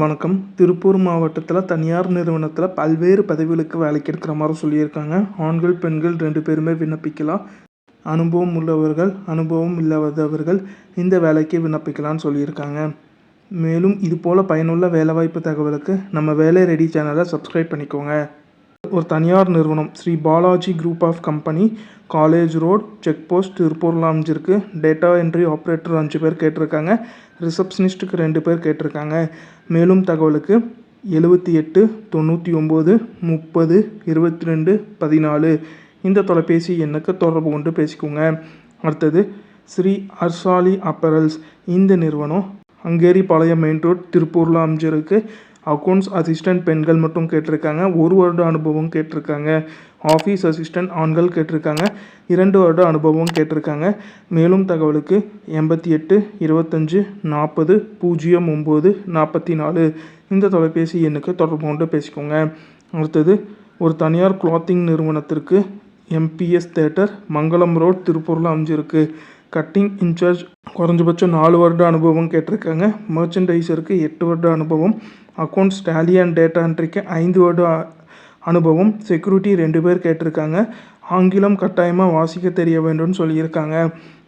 வணக்கம். திருப்பூர் மாவட்டத்தில் தனியார் நிறுவனத்தில் பல்வேறு பதவிகளுக்கு வேலைக்கு எடுக்கிற மாதிரி சொல்லியிருக்காங்க. ஆண்கள் பெண்கள் ரெண்டு பேருமே விண்ணப்பிக்கலாம். அனுபவம் உள்ளவர்கள் அனுபவம் இல்லாதவர்கள் இந்த வேலைக்கு விண்ணப்பிக்கலாம்னு சொல்லியிருக்காங்க. மேலும் இது போல் பயனுள்ள வேலைவாய்ப்பு தகவலுக்கு நம்ம வேலை ரெடி சேனலை சப்ஸ்கிரைப் பண்ணிக்கோங்க. ஒரு தனியார் நிறுவனம் Shri Balaji group of company college road check post திருப்பூரில் அமைஞ்சிருக்கு. டேட்டா என்ட்ரி ஆப்ரேட்டர் அஞ்சு பேர் கேட்டிருக்காங்க. ரிசப்ஷனிஸ்ட்டுக்கு ரெண்டு பேர் கேட்டிருக்காங்க. மேலும் தகவலுக்கு எழுபத்தி எட்டு தொண்ணூற்றி ஒம்பது முப்பது இருபத்தி ரெண்டு பதினாலு. இந்த தொலைபேசி எண்ணுக்கு தொடர்பு கொண்டு பேசிக்கோங்க. அடுத்தது ஸ்ரீ அர்சாலி அப்பரல்ஸ். இந்த நிறுவனம் ஹங்கேரி பாளையம் மெயின் ரோட் திருப்பூரில் அமைஞ்சிருக்கு. அக்கௌண்ட்ஸ் அசிஸ்டன்ட் பெண்கள் மட்டும் கேட்டிருக்காங்க. ஒரு வருட அனுபவம் கேட்டிருக்காங்க. ஆஃபீஸ் அசிஸ்டன்ட் ஆண்கள் கேட்டிருக்காங்க. இரண்டு வருட அனுபவம் கேட்டிருக்காங்க. மேலும் தகவலுக்கு எண்பத்தி எட்டு இருபத்தஞ்சு நாற்பது பூஜ்ஜியம் ஒம்பது நாற்பத்தி நாலு. இந்த தொலைபேசி எண்ணுக்கு தொடர்பு கொண்டு பேசிக்கோங்க. அடுத்தது ஒரு தனியார் கிளாத்திங் நிறுவனத்திற்கு எம்பிஎஸ் தேட்டர் மங்களம் ரோட் திருப்பூரில் அமைஞ்சிருக்கு. கட்டிங் இன்சார்ஜ் குறைஞ்சபட்சம் நாலு வருட அனுபவம் கேட்டிருக்காங்க. மர்ச்சன்டைசருக்கு எட்டு வருட அனுபவம். அக்கௌண்ட்ஸ் டேலி அண்ட் டேட்டா என்ட்ரிக்கு ஐந்து வருட அனுபவம் செக்யூரிட்டி ரெண்டு பேர் கேட்டிருக்காங்க. ஆங்கிலம் கட்டாயமாக வாசிக்க தெரிய வேண்டும்னு சொல்லியிருக்காங்க.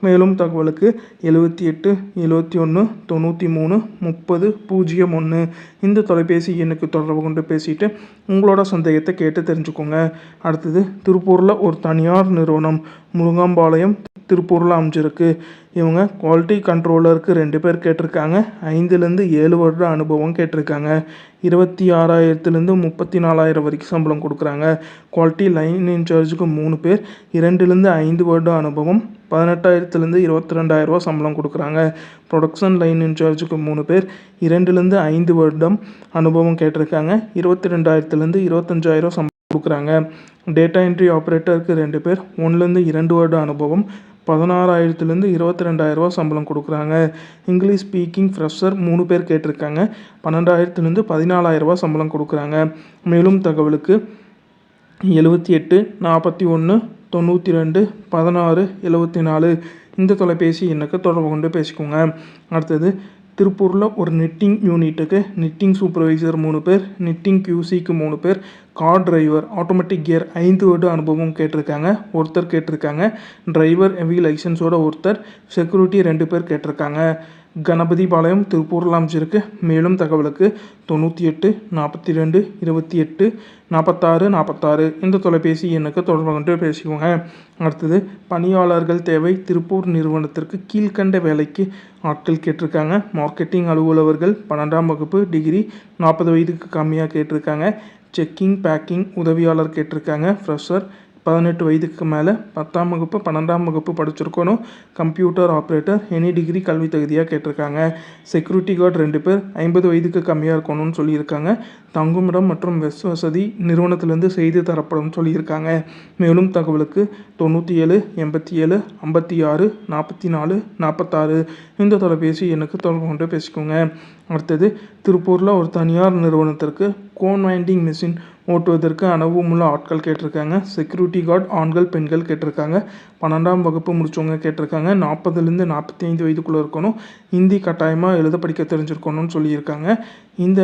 மேலும் தகவலுக்கு எழுபத்தி எட்டு எழுபத்தி ஒன்று தொண்ணூற்றி மூணு முப்பது பூஜ்ஜியம் ஒன்று. இந்த தொலைபேசி எண்ணுக்கு தொடர்பு கொண்டு பேசிட்டு உங்களோட சந்தேகத்தை கேட்டு தெரிஞ்சுக்கோங்க. அடுத்தது திருப்பூரில் ஒரு தனியார் நிறுவனம் முருங்கம்பாளையம் திருப்பூரில் அமைஞ்சிருக்கு. இவங்க குவாலிட்டி கண்ட்ரோலருக்கு ரெண்டு பேர் கேட்டிருக்காங்க. ஐந்துலேருந்து ஏழு வருட அனுபவம் கேட்டிருக்காங்க. இருபத்தி ஆறாயிரத்துலேருந்து முப்பத்தி நாலாயிரம் வரைக்கும் சம்பளம் கொடுக்குறாங்க. குவாலிட்டி லைன் இன்சார்ஜுக்கு மூணு பேர். இரண்டுலேருந்து ஐந்து வருட அனுபவம் பதினெட்டாயிரத்துலேருந்து இருபத்தி ரெண்டாயிரரூவா சம்பளம் கொடுக்குறாங்க. ப்ரொடக்ஷன் லைன் இன்சார்ஜுக்கு மூணு பேர். இரண்டுலேருந்து ஐந்து வருடம் அனுபவம் கேட்டிருக்காங்க. இருபத்தி ரெண்டாயிரத்துலேருந்து இருபத்தஞ்சாயிரம் சம்பளம் கொடுக்குறாங்க. டேட்டா என்ட்ரி ஆப்ரேட்டருக்கு ரெண்டு பேர். ஒன்றுலேருந்து இரண்டு வருட அனுபவம். பதினாறாயிரத்துலேருந்து இருபத்தி ரெண்டாயிரரூவா சம்பளம் கொடுக்குறாங்க. இங்கிலீஷ் ஸ்பீக்கிங் ஃப்ரெஷர் மூணு பேர் கேட்டிருக்காங்க. பன்னெண்டாயிரத்துலேருந்து பதினாலாயிரரூவா சம்பளம் கொடுக்குறாங்க. மேலும் தகவலுக்கு எழுபத்தி எட்டு நாற்பத்தி ஒன்று தொண்ணூற்றி ரெண்டு பதினாறு எழுபத்தி நாலு இந்த தொலைபேசி எண்ணுக்கு தொடர்பு கொண்டு பேசிக்கோங்க. அடுத்தது திருப்பூரில் ஒரு நிட்டிங் யூனிட்டுக்கு நிட்டிங் சூப்பர்வைசர் மூணு பேர் நிட்டிங் கியூசிக்கு மூணு பேர் கார் டிரைவர் ஆட்டோமேட்டிக் கியர் ஐந்து வருட அனுபவம் கேட்டிருக்காங்க ஒருத்தர் கேட்டிருக்காங்க டிரைவர் ஹெவி லைசன்ஸோட ஒருத்தர் செக்யூரிட்டி ரெண்டு பேர் கேட்டிருக்காங்க. கணபதி பாளையம் திருப்பூரில் அமைச்சிருக்கு மேலும் தகவலுக்கு தொண்ணூற்றி எட்டு நாற்பத்தி ரெண்டு இருபத்தி எட்டு நாற்பத்தாறு நாற்பத்தாறு இந்த தொலைபேசி எண்ணுக்கு தொடர்பு கொண்டு பேசிக்கோங்க. அடுத்தது பணியாளர்கள் தேவை திருப்பூர் நிறுவனத்திற்கு கீழ்க்கண்ட வேலைக்கு ஆட்கள் கேட்டிருக்காங்க. மார்க்கெட்டிங் அலுவலர்கள் பன்னெண்டாம் வகுப்பு டிகிரி நாற்பது வயதுக்கு கம்மியாக கேட்டிருக்காங்க. செக்கிங் பேக்கிங் உதவியாளர் கேட்டிருக்காங்க. ஃப்ரெஷர் பதினெட்டு வயதுக்கு மேலே பத்தாம் வகுப்பு பன்னெண்டாம் வகுப்பு படிச்சிருக்கணும் கம்ப்யூட்டர் ஆப்ரேட்டர் எனி டிகிரி கல்வி தகுதியாக கேட்டிருக்காங்க. செக்யூரிட்டி கார்டு ரெண்டு பேர் ஐம்பது வயதுக்கு கம்மியாக இருக்கணும்னு சொல்லியிருக்காங்க. தங்குமிடம் மற்றும் வெஸ் வசதி நிறுவனத்திலேருந்து செய்து தரப்படும் சொல்லியிருக்காங்க. மேலும் தகவலுக்கு தொண்ணூற்றி ஏழு எண்பத்தி ஏழு ஐம்பத்தி ஆறு நாற்பத்தி நாலு நாற்பத்தாறு இந்த தொலைபேசி எனக்கு தொடர்பு கொண்டு பேசிக்கோங்க. அடுத்தது திருப்பூரில் ஒரு தனியார் நிறுவனத்திற்கு கோன் வைண்டிங் மிஷின் ஓட்டுவதற்கு அனுபவமுள்ள ஆட்கள் கேட்டிருக்காங்க. செக்யூரிட்டி கார்டு ஆண்கள் பெண்கள் கேட்டிருக்காங்க. பன்னெண்டாம் வகுப்பு முடித்தவங்க கேட்டிருக்காங்க. நாற்பதுலேருந்து நாற்பத்தி ஐந்து வயதுக்குள்ளே இருக்கணும். ஹிந்தி கட்டாயமாக எழுத படிக்க தெரிஞ்சிருக்கணும்னு சொல்லியிருக்காங்க. இந்த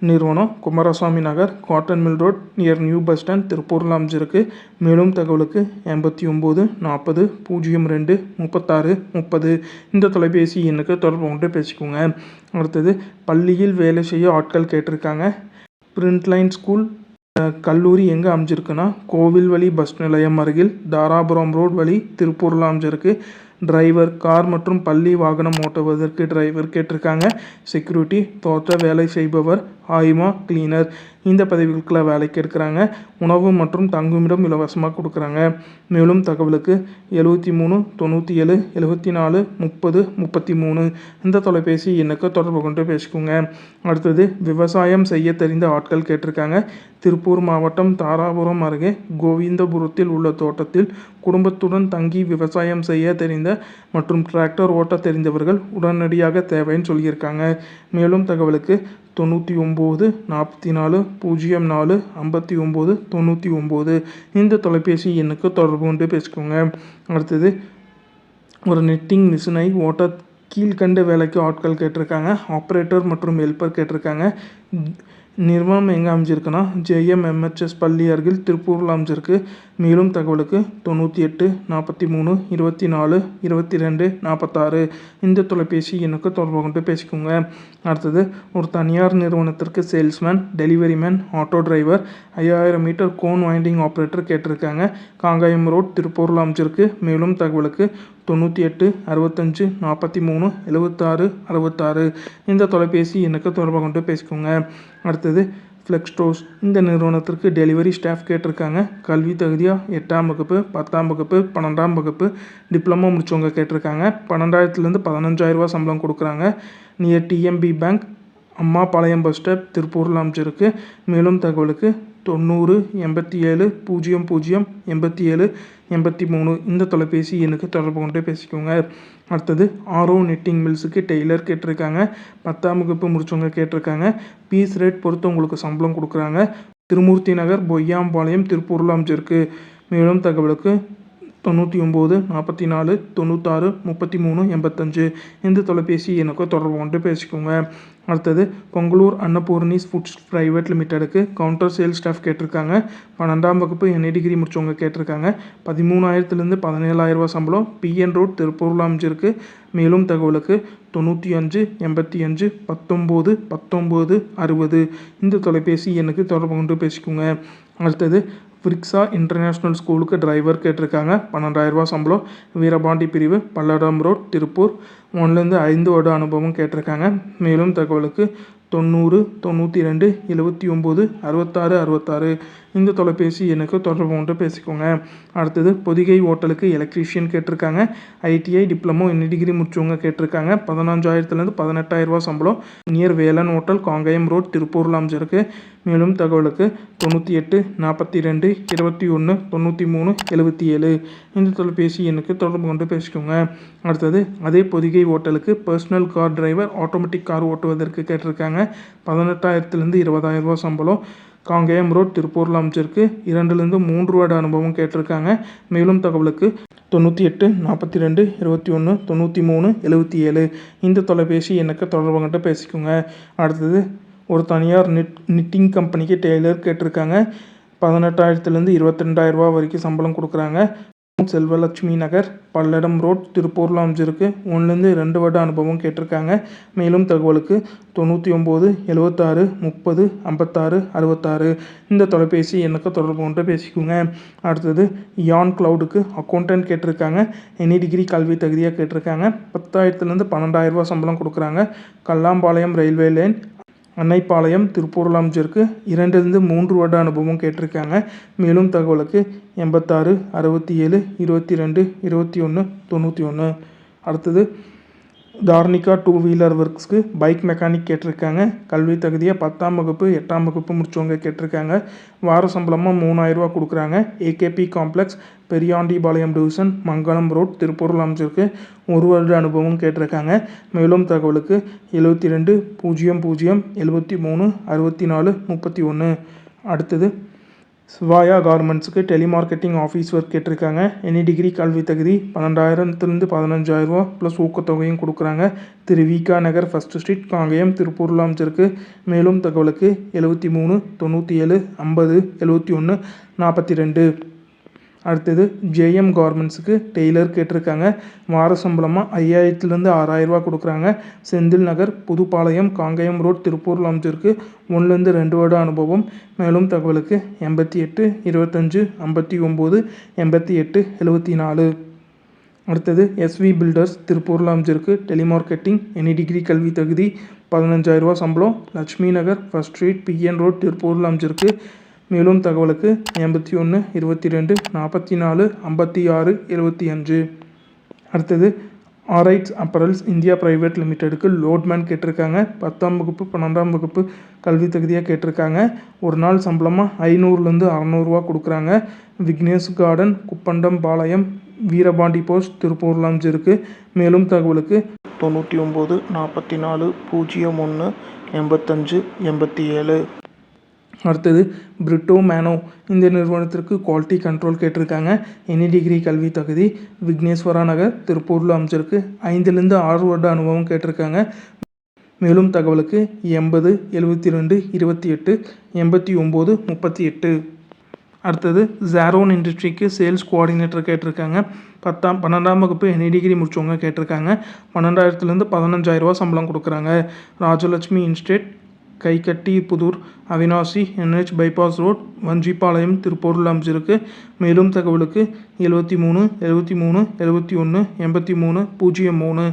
நிறுவனம் Kumarasamy Nagar cotton mill road near new bus stand திருப்பூரில் அமைஞ்சிருக்கு. மேலும் தகவலுக்கு எண்பத்தி ஒம்பது நாற்பது பூஜ்ஜியம் ரெண்டு முப்பத்தாறு முப்பது. இந்த தொலைபேசி எண்ணுக்கு தொடர்பு கொண்டு பேசிக்கோங்க. அடுத்தது பள்ளியில் வேலை செய்ய ஆட்கள் கேட்டிருக்காங்க. பிரிண்ட்லைன் ஸ்கூல் கல்லூரி எங்கே அமைஞ்சிருக்குன்னா கோவில்வழி பஸ் நிலையம் அருகில் தாராபுரம் ரோட் வழி திருப்பூரில் அமைஞ்சிருக்கு. டிரைவர் கார் மற்றும் பள்ளி வாகனம் ஓட்டுவதற்கு டிரைவர் கேட்டிருக்காங்க. செக்யூரிட்டி தோற்ற வேலை செய்பவர் ஆய்மா கிளீனர். இந்த பதவிகளுக்குள்ள வேலைக்கு எடுக்கிறாங்க உணவு மற்றும் தங்குமிடம் இலவசமாக கொடுக்குறாங்க. மேலும் தகவலுக்கு எழுபத்தி மூணு தொண்ணூற்றி ஏழு எழுபத்தி நாலு முப்பது முப்பத்தி மூணு. இந்த தொலைபேசி எண்ணுக்கு தொடர்பு கொண்டு பேசிக்கோங்க. அடுத்தது விவசாயம் செய்ய தெரிந்த ஆட்கள் கேட்டிருக்காங்க. திருப்பூர் மாவட்டம் தாராபுரம் அருகே கோவிந்தபுரத்தில் உள்ள தோட்டத்தில் குடும்பத்துடன் தங்கி விவசாயம் செய்ய தெரிந்த மற்றும் டிராக்டர் ஓட்ட தெரிந்தவர்கள் உடனடியாக தேவைன்னு சொல்லியிருக்காங்க. மேலும் தகவலுக்கு தொண்ணூற்றி ஒம்பது நாற்பத்தி நாலு பூஜ்ஜியம் நாலு ஐம்பத்தி ஒம்பது தொண்ணூற்றி ஒம்பது. இந்த தொலைபேசி எண்ணுக்கு தொடர்பு கொண்டு பேசிக்கோங்க. அடுத்தது ஒரு நெட்டிங் மிஷினை ஓட்ட கீழ்கண்ட வேலைக்கு ஆட்கள் கேட்டிருக்காங்க ஆப்ரேட்டர் மற்றும் ஹெல்ப்பர் கேட்டிருக்காங்க. நிறுவனம் எங்கே அமைஞ்சிருக்குன்னா ஜேஎம் எம்ஹெச்எஸ் பள்ளி அருகில் திருப்பூரில் அமைஞ்சிருக்கு. மேலும் தகவலுக்கு தொண்ணூற்றி எட்டு நாற்பத்தி மூணு இருபத்தி நாலு இருபத்தி ரெண்டு நாற்பத்தாறு இந்த தொலைபேசி எண்ணுக்கு தொடர்பு கொண்டு பேசிக்கோங்க. அடுத்தது ஒரு தனியார் நிறுவனத்திற்கு salesman delivery man auto driver ஐயாயிரம் மீட்டர் கோன் வைண்டிங் ஆப்ரேட்டர் கேட்டிருக்காங்க. காங்காயம் ரோட் திருப்பூரில் அமைஞ்சிருக்கு. மேலும் தகவலுக்கு தொண்ணூற்றி எட்டு அறுபத்தஞ்சு நாற்பத்தி மூணு எழுபத்தாறு அறுபத்தாறு. இந்த தொலைபேசி எனக்கு தொடர்பு கொண்டு பேசிக்கோங்க. அடுத்தது ஃப்ளெக்ஸ்டோஸ் இந்த நிறுவனத்திற்கு டெலிவரி ஸ்டாஃப் கேட்டிருக்காங்க. கல்வி தகுதியாக எட்டாம் வகுப்பு பத்தாம் வகுப்பு பன்னெண்டாம் வகுப்பு. டிப்ளமோ முடித்தவங்க கேட்டிருக்காங்க. பன்னெண்டாயிரத்துலேருந்து பதினஞ்சாயிரரூபா சம்பளம் கொடுக்குறாங்க. Near TMB bank Ammapalayam bus stop திருப்பூரில் அமைச்சிருக்கு மேலும் தகவலுக்கு தொண்ணூறு எண்பத்தி ஏழு பூஜ்ஜியம் பூஜ்ஜியம் எண்பத்தி ஏழு எண்பத்தி மூணு. இந்த தொலைபேசி எண்ணுக்கு தொடர்பு கொண்டு பேசிக்கோங்க. அடுத்தது ஆரோ நெட்டிங் மில்ஸுக்கு டெய்லர் கேட்டிருக்காங்க. பத்தாம் வகுப்பு முடிச்சவங்க கேட்டிருக்காங்க. பீஸ் ரேட் பொறுத்து உங்களுக்கு சம்பளம் கொடுக்குறாங்க. திருமூர்த்தி நகர் பொய்யாம்பாளையம் திருப்பூரில் அமைச்சிருக்கு மேலும் தகவலுக்கு தொண்ணூற்றி ஒம்பது நாற்பத்தி நாலு தொண்ணூத்தாறு முப்பத்தி மூணு எண்பத்தஞ்சு. இந்த தொலைபேசி எனக்கு தொடர்பு கொண்டு பேசிக்கோங்க. அடுத்தது பொங்கலூர் அன்னபூர்ணிஸ் ஃபுட்ஸ் ப்ரைவேட் லிமிட்டெடுக்கு கவுண்டர் சேல்ஸ் ஸ்டாஃப் கேட்டிருக்காங்க. பன்னெண்டாம் வகுப்பு என்ஐ டிகிரி முடிச்சவங்க கேட்டிருக்காங்க. பதிமூணாயிரத்துலேருந்து பதினேழாயிரரூபா சம்பளம் பிஎன் ரோட் திருப்பூரில் அமைஞ்சிருக்கு மேலும் தகவலுக்கு தொண்ணூற்றி அஞ்சு எண்பத்தி அஞ்சு பத்தொம்போது பத்தொம்போது அறுபது. இந்த தொலைபேசி எண்ணுக்கு தொடர்பு கொண்டு பேசிக்கோங்க. அடுத்தது விரிக்ஸா இன்டர்நேஷ்னல் ஸ்கூலுக்கு டிரைவர் கேட்டிருக்காங்க. பன்னெண்டாயிரரூபா சம்பளம். வீரபாண்டி பிரிவு பல்லடம் ரோட் திருப்பூர். ஒன்றுலேருந்து ஐந்து வருட அனுபவம் கேட்டிருக்காங்க. மேலும் தகவலுக்கு தொண்ணூறு தொண்ணூற்றி ரெண்டு எழுபத்தி ஒம்பது அறுபத்தாறு அறுபத்தாறு இந்த தொலைபேசி எண்ணுக்கு தொடர்பு கொண்டு பேசிக்கோங்க. அடுத்தது பொதிகை ஹோட்டலுக்கு எலக்ட்ரீஷியன் கேட்டிருக்காங்க. ஐடிஐ டிப்ளமோ என்ன டிகிரி முடிச்சவங்க கேட்டிருக்காங்க. பதினஞ்சாயிரத்துலேருந்து பதினெட்டாயிரரூபா சம்பளம். Near Velan hotel Kangayam road திருப்பூரில் அமைஞ்சிருக்கு மேலும் தகவலுக்கு தொண்ணூற்றி எட்டு நாற்பத்தி ரெண்டு இருபத்தி ஒன்று தொண்ணூற்றி மூணு எழுபத்தி ஏழு. இந்த தொலைபேசி எண்ணுக்கு தொடர்பு கொண்டு பேசிக்கோங்க. அடுத்தது அதே Pothigai ஓட்டலுக்கு personal car driver automatic car ஓட்டுவதற்கு கேட்டிருக்காங்க. பதினெட்டாயிரத்துலேருந்து இருபதாயிரம் ரூபா சம்பளம். காங்கேயம் ரோட் திருப்பூரில் அமைச்சிருக்கு இரண்டுலேருந்து மூன்று வருட அனுபவம் கேட்டிருக்காங்க. மேலும் தகவலுக்கு தொண்ணூற்றி எட்டு நாற்பத்தி ரெண்டு இருபத்தி ஒன்று தொண்ணூற்றி மூணு எழுபத்தி ஏழு. இந்த தொலைபேசி எனக்கு தொடர்பு கொண்டு பேசிக்கோங்க. அடுத்தது ஒரு தனியார் நிட் நிட்டிங் கம்பெனிக்கு டெய்லர் கேட்டிருக்காங்க. பதினெட்டாயிரத்துலேருந்து இருபத்தி ரெண்டாயிரரூபா வரைக்கும் சம்பளம் கொடுக்குறாங்க. செல்வலட்சுமி நகர் பல்லடம் ரோட் திருப்பூரில் அமைஞ்சிருக்கு. ஒன்றுலேருந்து ரெண்டு வருட அனுபவம் கேட்டிருக்காங்க. மேலும் தகவலுக்கு தொண்ணூற்றி ஒம்பது எழுபத்தாறு முப்பது ஐம்பத்தாறு அறுபத்தாறு. இந்த தொலைபேசி எனக்கு தொடர்பு கொண்டு பேசிக்கோங்க. அடுத்தது யான் க்ளவுடுக்கு அக்கௌண்டன்ட் கேட்டிருக்காங்க. எனி டிகிரி கல்வி தகுதியாக கேட்டிருக்காங்க. பத்தாயிரத்துலேருந்து பன்னெண்டாயிரரூபா சம்பளம் கொடுக்குறாங்க. கல்லாம்பாளையம் ரயில்வே லைன் அன்னைப்பாளையம் திருப்பூரில் இரண்டிலிருந்து மூன்று வருட அனுபவம் கேட்டிருக்காங்க. மேலும் தகவலுக்கு எண்பத்தாறு அறுபத்தி ஏழு இருபத்தி ரெண்டு இருபத்தி ஒன்று தொண்ணூற்றி ஒன்று அடுத்தது தார்னிகா டூ வீலர் ஒர்க்ஸ்க்கு பைக் மெக்கானிக் கேட்டிருக்காங்க. கல்வி தகுதியாக பத்தாம் வகுப்பு எட்டாம் வகுப்பு முடிச்சவங்க கேட்டிருக்காங்க. வார சம்பளமாக மூணாயிரரூவா கொடுக்குறாங்க. AKP complex Periyandipalayam division Mangalam road திருப்பூரில் அமைச்சிருக்கு ஒரு வருட அனுபவம் கேட்டிருக்காங்க. மேலும் தகவலுக்கு எழுபத்தி ரெண்டு பூஜ்ஜியம் பூஜ்ஜியம் எழுபத்தி மூணு அறுபத்தி நாலு முப்பத்தி ஒன்று அடுத்தது சிவாயா கார்மெண்ட்ஸுக்கு டெலிமார்க்கெட்டிங் ஆஃபீஸ் ஒர்க் கேட்டிருக்காங்க. எனி டிகிரி கல்வி தகுதி பன்னெண்டாயிரத்துலேருந்து பதினஞ்சாயிரரூவா ப்ளஸ் ஊக்கத்தொகையும் கொடுக்குறாங்க. திரு விகா நகர் ஃபஸ்ட்டு ஸ்ட்ரீட் காங்கேயம் திருப்பூரில் அமைச்சிருக்கு மேலும் தகவலுக்கு எழுபத்தி மூணு தொண்ணூற்றி ஏழு ஐம்பது எழுபத்தி ஒன்று நாற்பத்தி ரெண்டு. அடுத்தது ஜேஎம் கார்மெண்ட்ஸுக்கு டெய்லர் கேட்டிருக்காங்க. வார சம்பளமாக ஐயாயிரத்துலேருந்து ஆறாயிரரூவா கொடுக்குறாங்க. செந்தில் நகர் புதுப்பாளையம் காங்கயம் ரோட் திருப்பூரில் அமைச்சிருக்கு ஒன்றுலேருந்து ரெண்டு வருட அனுபவம். மேலும் தகவலுக்கு எண்பத்தி எட்டு இருபத்தஞ்சு ஐம்பத்தி ஒம்பது எண்பத்தி எட்டு எழுபத்தி நாலு. அடுத்தது எஸ்வி பில்டர்ஸ் திருப்பூரில் அமைச்சிருக்கு டெலிமார்க்கெட்டிங் எனி டிகிரி கல்வி தகுதி பதினஞ்சாயிரரூவா சம்பளம். Lakshmi Nagar first street PN road திருப்பூரில் அமைச்சிருக்கு மேலும் தகவலுக்கு எண்பத்தி ஒன்று இருபத்தி ரெண்டு நாற்பத்தி நாலு ஐம்பத்தி ஆறு எழுபத்தி அஞ்சு அடுத்தது ஆரைட்ஸ் அப்பரல்ஸ் இந்தியா ப்ரைவேட் லிமிட்டெடுக்கு லோட்மேன் கேட்டிருக்காங்க. பத்தாம் வகுப்பு பன்னெண்டாம் வகுப்பு கல்வி தகுதியாக கேட்டிருக்காங்க. ஒரு நாள் சம்பளமாக ஐநூறுலேருந்து அறநூறுவா கொடுக்குறாங்க. விக்னேஷ் கார்டன் குப்பண்டம் பாளையம் வீரபாண்டி போஸ்ட் திருப்பூரில் இருக்குது மேலும் தகவலுக்கு தொண்ணூற்றி ஒம்பது நாற்பத்தி நாலு பூஜ்ஜியம் ஒன்று எண்பத்தஞ்சு எண்பத்தி ஏழு. அடுத்தது பிரிட்டோ மேனோ இந்த நிறுவனத்திற்கு குவாலிட்டி கண்ட்ரோல் கேட்டிருக்காங்க. எனி டிகிரி கல்வி தகுதி விக்னேஸ்வரா நகர் திருப்பூரில் அமைச்சிருக்கு ஐந்துலேருந்து ஆறு வருட அனுபவம் கேட்டிருக்காங்க. மேலும் தகவலுக்கு எண்பது எழுபத்தி ரெண்டு இருபத்தி எட்டு எண்பத்தி ஒம்பது முப்பத்தி எட்டு அடுத்தது ஜாரோன் இண்டஸ்ட்ரிக்கு சேல்ஸ் கோஆர்டினேட்டர் கேட்டிருக்காங்க. பத்தாம் பன்னெண்டாம் வகுப்பு எனி டிகிரி முடிச்சவங்க கேட்டிருக்காங்க. பன்னெண்டாயிரத்துலேருந்து பதினஞ்சாயிரரூவா சம்பளம் கொடுக்குறாங்க. Rajalakshmi instead Kaikatti Pudur Avinashi NH bypass road Vanjipalayam திருப்பூரில் அமைச்சிருக்கு மேலும் தகவலுக்கு எழுபத்தி மூணு எழுபத்தி மூணு எழுபத்தி ஒன்று எண்பத்தி மூணு பூஜ்ஜியம் மூணு.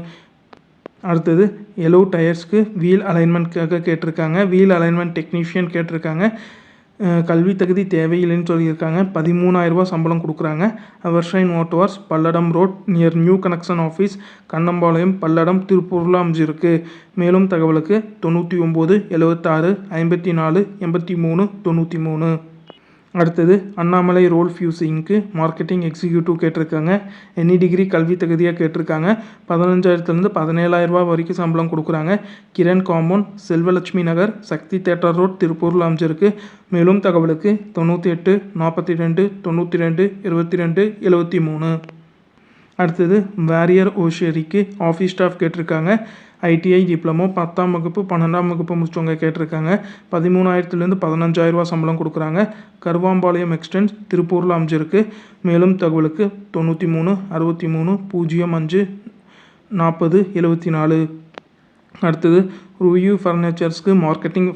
அடுத்தது எலோ டயர்ஸ்க்கு வீல் அலைன்மெண்ட்காக கேட்டிருக்காங்க. வீல் அலைன்மெண்ட் டெக்னீஷியன் கேட்டிருக்காங்க. கல்வி தகுதி தேவையில்லைன்னு சொல்லியிருக்காங்க. பதிமூணாயிரரூபா சம்பளம் கொடுக்குறாங்க. Ourshine motors Palladam road near new connection office Kannampalayam Palladam திருப்பூரில் அமைஞ்சிருக்கு மேலும் தகவலுக்கு தொண்ணூற்றி ஒம்பது எழுபத்தாறு ஐம்பத்தி நாலு எண்பத்தி மூணு தொண்ணூற்றி மூணு. அடுத்தது அண்ணாமலை ரோல் ஃபியூசிங்க்கு மார்க்கெட்டிங் எக்ஸிக்யூட்டிவ் கேட்டிருக்காங்க. எனி டிகிரி கல்வி தகுதியாக கேட்டிருக்காங்க. பதினஞ்சாயிரத்துலேருந்து பதினேழாயிரரூபா வரைக்கும் சம்பளம் கொடுக்குறாங்க. Kiran compound Selvalakshmi Nagar Sakthi theatre road திருப்பூரில் அமைஞ்சிருக்கு. மேலும் தகவலுக்கு தொண்ணூற்றி எட்டு நாற்பத்தி ரெண்டு தொண்ணூற்றி ரெண்டு இருபத்தி ரெண்டு எழுபத்தி மூணு. அடுத்தது வேரியர் ஓஷேரிக்கு ஆஃபீஸ் ஸ்டாஃப் கேட்டிருக்காங்க. ஐடிஐ டிப்ளமோ பத்தாம் வகுப்பு பன்னெண்டாம் வகுப்பு முடிச்சவங்க கேட்டிருக்காங்க. பதிமூணாயிரத்துலேருந்து பதினஞ்சாயிரரூவா சம்பளம் கொடுக்குறாங்க. கருவாம்பாளையம் எக்ஸ்டென்ஸ் திருப்பூரில் அமைஞ்சிருக்கு. மேலும் தகவலுக்கு தொண்ணூற்றி மூணு அறுபத்தி மூணு பூஜ்ஜியம் அஞ்சு நாற்பது எழுபத்தி நாலு அடுத்தது ருயூ ஃபர்னிச்சர்ஸ்க்கு மார்க்கெட்டிங்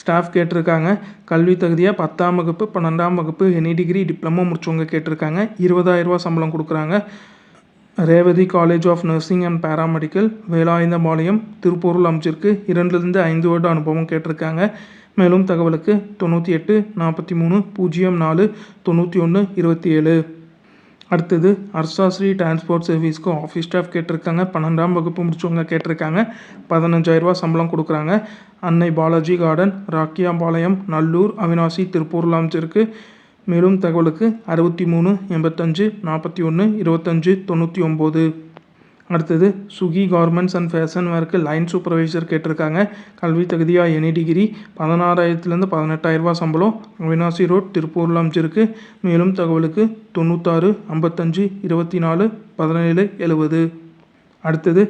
ஸ்டாஃப் கேட்டிருக்காங்க. கல்வி தகுதியாக பத்தாம் வகுப்பு பன்னெண்டாம் வகுப்பு எனி டிகிரி டிப்ளமோ முடிச்சவங்க கேட்டிருக்காங்க. இருபதாயிரரூவா சம்பளம் கொடுக்குறாங்க. Revathi college of nursing and paramedical Velayuthampalayam திருப்பொருள் அமைச்சிருக்கு. இரண்டுலேருந்து ஐந்து வருட அனுபவம் கேட்டிருக்காங்க. மேலும் தகவலுக்கு தொண்ணூற்றி எட்டு நாற்பத்தி மூணு பூஜ்ஜியம் நாலு தொண்ணூற்றி ஒன்று இருபத்தி ஏழு. அடுத்தது அர்சாஸ்ரீ டிரான்ஸ்போர்ட் சர்வீஸ்க்கு ஆஃபீஸ் ஸ்டாஃப் கேட்டிருக்காங்க. பன்னெண்டாம் வகுப்பு முடிச்சவங்க கேட்டிருக்காங்க. பதினஞ்சாயிரரூபா சம்பளம் கொடுக்குறாங்க. அன்னை பாலாஜி கார்டன் ராக்கியாம்பாளையம் நல்லூர் அவினாசி திருப்பூரில் அமைச்சிருக்கு. மேலும் தகவலுக்கு அறுபத்தி மூணு எண்பத்தஞ்சு நாற்பத்தி ஒன்று இருபத்தஞ்சு தொண்ணூற்றி ஒம்பது அடுத்தது Suki garments and fashion work line supervisor கேட்டிருக்காங்க. கல்வி தகுதியாக எனி டிகிரி பதினாறாயிரத்துலேருந்து பதினெட்டாயிரரூபா சம்பளம் அவினாசி ரோட் திருப்பூரில் அமைச்சிருக்கு மேலும் தகவலுக்கு தொண்ணூத்தாறு ஐம்பத்தஞ்சு இருபத்தி நாலு பதினேழு எழுபது அடுத்தது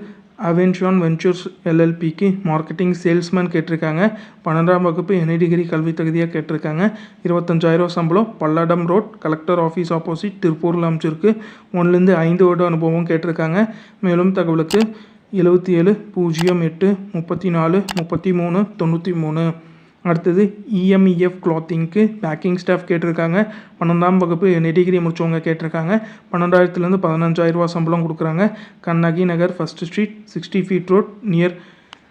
அவென்ஷான் வென்ச்சர்ஸ் எல்எல்பிக்கு மார்க்கெட்டிங் சேல்ஸ்மேன் கேட்டிருக்காங்க. பன்னெண்டாம் வகுப்பு என்ஐ டிகிரி கல்வி தகுதியாக கேட்டிருக்காங்க. இருபத்தஞ்சாயிரம் சம்பளம் Palladam road collector office opposite திருப்பூரில் அமைச்சிருக்கு ஒன்றுலேருந்து ஐந்து வருட அனுபவம் கேட்டிருக்காங்க. மேலும் தகவலுக்கு எழுபத்தி ஏழு பூஜ்ஜியம் எட்டு முப்பத்தி நாலு முப்பத்தி மூணு தொண்ணூற்றி மூணு. அடுத்தது இஎம்இஎஃப் கிளாத்திங்க்கு பேக்கிங் ஸ்டாஃப் கேட்டிருக்காங்க. பன்னெண்டாம் வகுப்பு நெடிகிரி டிகிரி முடிச்சவங்க கேட்டிருக்காங்க. பன்னெண்டாயிரத்துலேருந்து பதினஞ்சாயிரரூவா சம்பளம் கொடுக்குறாங்க. Kannagi Nagar first street sixty feet road near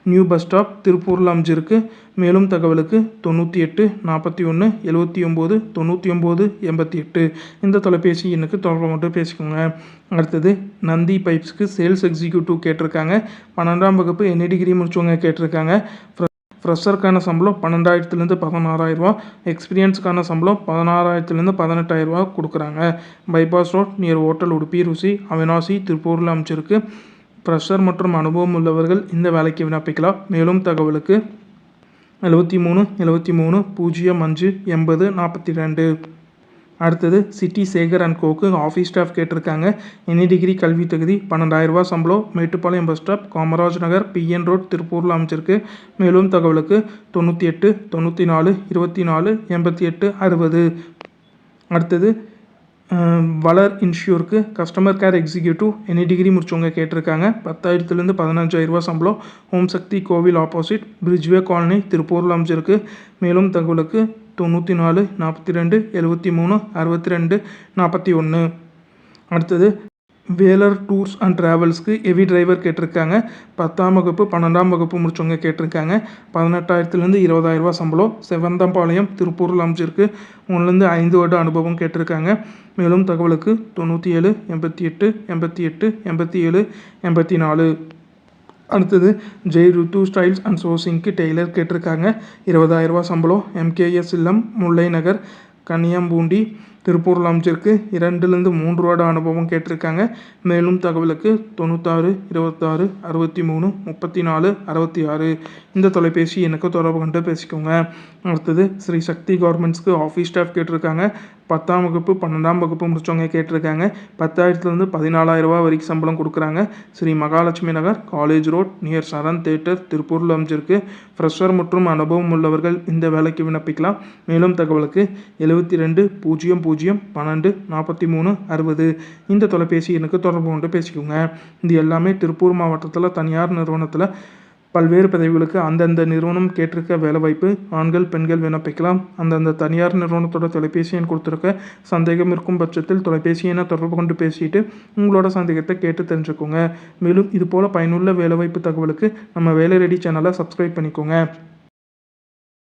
new bus stop திருப்பூரில் அமைஞ்சிருக்கு. மேலும் தகவலுக்கு தொண்ணூற்றி எட்டு நாற்பத்தி ஒன்று எழுபத்தி ஒம்பது தொண்ணூற்றி ஒம்பது எண்பத்தி எட்டு இந்த தொலைபேசி எண்ணுக்கு தொடர்பு மட்டும் பேசிக்கோங்க. அடுத்தது நந்தி பைப்ஸ்க்கு சேல்ஸ் எக்ஸிக்யூட்டிவ் கேட்டிருக்காங்க. பன்னெண்டாம் வகுப்பு என்ன டிகிரி முடிச்சவங்க கேட்டிருக்காங்க. ஃப்ரெஷருக்கான சம்பளம் பன்னெண்டாயிரத்துலேருந்து பதினாறாயிரரூவா. எக்ஸ்பீரியன்ஸுக்கான சம்பளம் பதினாறாயிரத்துலேருந்து பதினெட்டாயிரரூவா கொடுக்குறாங்க. Bypass road near hotel Udupi Ruchi Avinashi திருப்பூரில் அமைச்சிருக்கு ஃப்ரெஷர் மற்றும் அனுபவம் உள்ளவர்கள் இந்த வேலைக்கு விண்ணப்பிக்கலாம். மேலும் தகவலுக்கு எழுபத்தி மூணு எழுபத்தி மூணு பூஜ்ஜியம் அஞ்சு எண்பது நாற்பத்தி ரெண்டு. அடுத்தது சிட்டி சேகர் அண்ட் கோக்கு. ஆஃபீஸ் ஸ்டாஃப் கேட்டிருக்காங்க. எனி டிகிரி கல்வி தகுதி பன்னெண்டாயிரரூபா சம்பளம் Mettupalayam bus stop Kamaraj Nagar PN road திருப்பூரில் அமைச்சிருக்கு மேலும் தகவலுக்கு தொண்ணூற்றி எட்டு தொண்ணூற்றி நாலு இருபத்தி நாலு எண்பத்தி எட்டு அறுபது. அடுத்தது Valar இன்ஷூருக்கு customer care executive any degree முடிச்சவங்க கேட்டிருக்காங்க. பத்தாயிரத்துலேருந்து பதினஞ்சாயிரரூபா சம்பளம். ஓம் சக்தி கோவில் ஆப்போசிட் பிரிட்ஜ்வே காலனி திருப்பூரில் அமைச்சிருக்கு மேலும் தகவலுக்கு தொண்ணூற்றி நாலு நாற்பத்தி ரெண்டு எழுபத்தி மூணு அறுபத்தி ரெண்டு நாற்பத்தி ஒன்று அடுத்தது வேலர் டூர்ஸ் அண்ட் ட்ராவல்ஸ்க்கு ஹெவி டிரைவர் கேட்டிருக்காங்க. பத்தாம் வகுப்பு பன்னெண்டாம் வகுப்பு முடிச்சவங்க கேட்டிருக்காங்க. பதினெட்டாயிரத்துலேருந்து இருபதாயிரரூபா சம்பளம் செவந்தம்பாளையம் திருப்பூரில் அமைச்சிருக்கு ஒன்றுலேருந்து ஐந்து வருட அனுபவம் கேட்டிருக்காங்க. மேலும் தகவலுக்கு தொண்ணூற்றி ஏழு எண்பத்தி எட்டு எண்பத்தி எட்டு எண்பத்தி ஏழு எண்பத்தி நாலு அடுத்தது ஜெய் ருத்து ஸ்டைல்ஸ் அண்ட் சோர்சிங்க்கு டெய்லர் கேட்டிருக்காங்க. இருபதாயிரரூபா சம்பளம். எம்கேஎஸ் இல்லம் முல்லை நகர் கனியம்பூண்டி திருப்பூரில் அமைச்சிருக்கு இரண்டுலேருந்து மூன்று வருட அனுபவம் கேட்டிருக்காங்க. மேலும் தகவலுக்கு தொண்ணூத்தாறு இருபத்தாறு அறுபத்தி மூணு முப்பத்தி நாலு அறுபத்தி ஆறு இந்த தொலைபேசி எனக்கு தொடர்பு கொண்டு பேசிக்கோங்க. அடுத்தது ஸ்ரீ சக்தி கவர்மெண்ட்ஸ்க்கு ஆஃபீஸ் ஸ்டாஃப் கேட்டிருக்காங்க. பத்தாம் வகுப்பு பன்னெண்டாம் வகுப்பு முடித்தவங்க கேட்டிருக்காங்க. பத்தாயிரத்துலேருந்து பதினாலாயிரரூபா வரைக்கும் சம்பளம் கொடுக்குறாங்க. Shri Mahalakshmi Nagar college road near Saran theatre திருப்பூரில் அமைஞ்சிருக்கு. ஃப்ரெஷர் மற்றும் அனுபவம் உள்ளவர்கள் இந்த வேலைக்கு விண்ணப்பிக்கலாம். மேலும் தகவலுக்கு எழுபத்தி ரெண்டு பூஜ்ஜியம் பூஜ்ஜியம் பூஜ்ஜியம் பன்னெண்டு நாற்பத்தி மூணு அறுபது. இந்த தொலைபேசி எனக்கு தொடர்பு கொண்டு பேசிக்கோங்க. இது எல்லாமே திருப்பூர் மாவட்டத்தில் தனியார் நிறுவனத்தில் பல்வேறு பதவிகளுக்கு அந்தந்த நிறுவனம் கேட்டிருக்க வேலைவாய்ப்பு ஆண்கள் பெண்கள் விண்ணப்பிக்கலாம் அந்தந்த தனியார் நிறுவனத்தோட தொலைபேசி எண் கொடுத்துருக்க சந்தேகம் இருக்கும் பட்சத்தில் தொலைபேசி எண்ணை தொடர்பு கொண்டு பேசிட்டு உங்களோட சந்தேகத்தை கேட்டு தெரிஞ்சுக்கோங்க. மேலும் இது போல் பயனுள்ள வேலைவாய்ப்பு தகவலுக்கு நம்ம வேலை ரெடி சேனலை சப்ஸ்கிரைப் பண்ணிக்கோங்க.